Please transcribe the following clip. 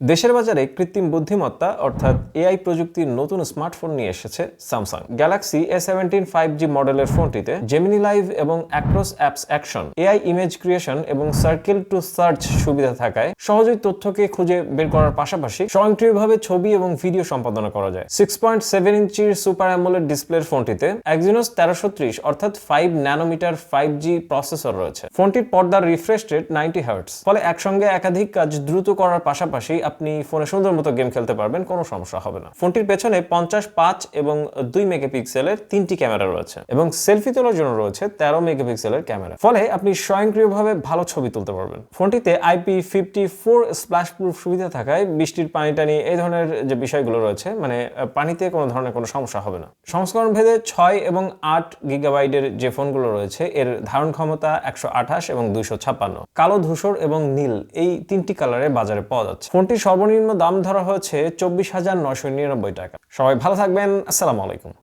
দেশের বাজারে কৃত্রিম বুদ্ধিমত্তা, অর্থাৎ এআই প্রযুক্তির নতুন স্মার্টফোন নিয়ে এসেছে Samsung Galaxy A seventeen five G মডেলের ফোনটিতে জেমিনি লাইভ এবং across apps action AI image creation এবং সার্কেল টু সার্চ সুবিধা থাকায় সহজেই তথ্যকে খুঁজে বের করার পাশাপাশি স্বয়ংক্রিয়ভাবে ছবি এবং ভিডিও সম্পাদনা করা যায়। সিক্স পয়েন্ট সেভেন ইঞ্চির সুপার অ্যামোলেড ডিসপ্লের ফোনটিতে একজিনোস তেরোশো ত্রিশ, অর্থাৎ five nanometer five G processor রয়েছে। ফোনটির পর্দার রিফ্রেশ রেট নাইনটি হার্টস ফলে একসঙ্গে একাধিক কাজ দ্রুত করার পাশাপাশি আপনি ফোনে সুন্দর মতো গেম খেলতে পারবেন, কোনো সমস্যা হবে না। ফোনটির পেছনে পঞ্চাশ পাঁচ এবং দুই মেগাপিক্সেলের তিনটি ক্যামেরা রয়েছে এবং সেলফি তোলার জন্য রয়েছে তেরো মেগাপিক্সেলের ক্যামেরা। ফলে আপনি স্বয়ংক্রিয়ভাবে ভালো ছবি তুলতে পারবেন। ফোনটিতে IP fifty four splash proof সুবিধা থাকায় বৃষ্টির পানি টানি এই ধরনের যে বিষয়গুলো রয়েছে মানে পানিতে কোনো ধরনের কোনো সমস্যা হবে না। সংস্করণ ভেদে ছয় এবং আট গিগাবাইটের যে ফোনগুলো রয়েছে, এর ধারণ ক্ষমতা একশো আঠাশ এবং দুইশো ছাপ্পান্ন। কালো ধূসর এবং নীল, এই তিনটি কালারে বাজারে পাওয়া যাচ্ছে। ফোনটির সর্বনিম্ন দাম ধরা হয়েছে চব্বিশ হাজার নয়শো নিরানব্বই টাকা। সবাই ভালো থাকবেন আসসালামু আলাইকুম।